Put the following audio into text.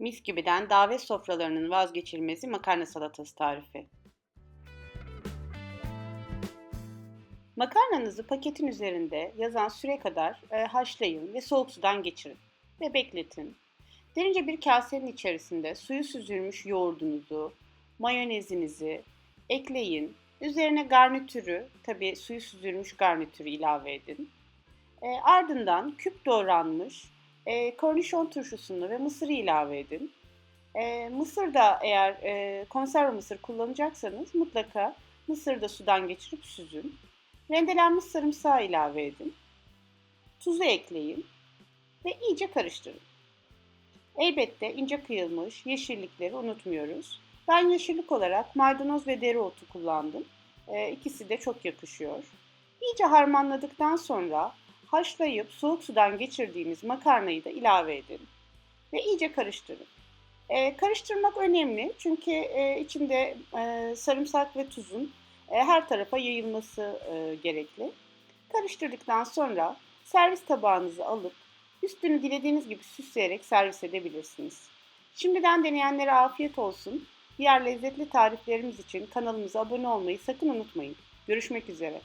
Mis gibiden davet sofralarının vazgeçilmezi makarna salatası tarifi. Makarnanızı paketin üzerinde yazan süre kadar e, haşlayın ve soğuk sudan geçirin ve bekletin. Derince bir kasenin içerisinde suyu süzülmüş yoğurdunuzu, mayonezinizi ekleyin. Üzerine garnitürü, tabi suyu süzülmüş garnitürü ilave edin. E, ardından küp doğranmış e, kornişon turşusunu ve mısırı ilave edin. E, mısır da eğer e, konserve mısır kullanacaksanız mutlaka mısırı da sudan geçirip süzün. Rendelenmiş sarımsağı ilave edin. Tuzu ekleyin ve iyice karıştırın. Elbette ince kıyılmış yeşillikleri unutmuyoruz. Ben yeşillik olarak maydanoz ve dereotu kullandım. E, ikisi de çok yakışıyor. İyice harmanladıktan sonra haşlayıp soğuk sudan geçirdiğimiz makarnayı da ilave edin ve iyice karıştırın. Ee, karıştırmak önemli çünkü e, içinde e, sarımsak ve tuzun e, her tarafa yayılması e, gerekli. Karıştırdıktan sonra servis tabağınızı alıp üstünü dilediğiniz gibi süsleyerek servis edebilirsiniz. Şimdiden deneyenlere afiyet olsun. Diğer lezzetli tariflerimiz için kanalımıza abone olmayı sakın unutmayın. Görüşmek üzere.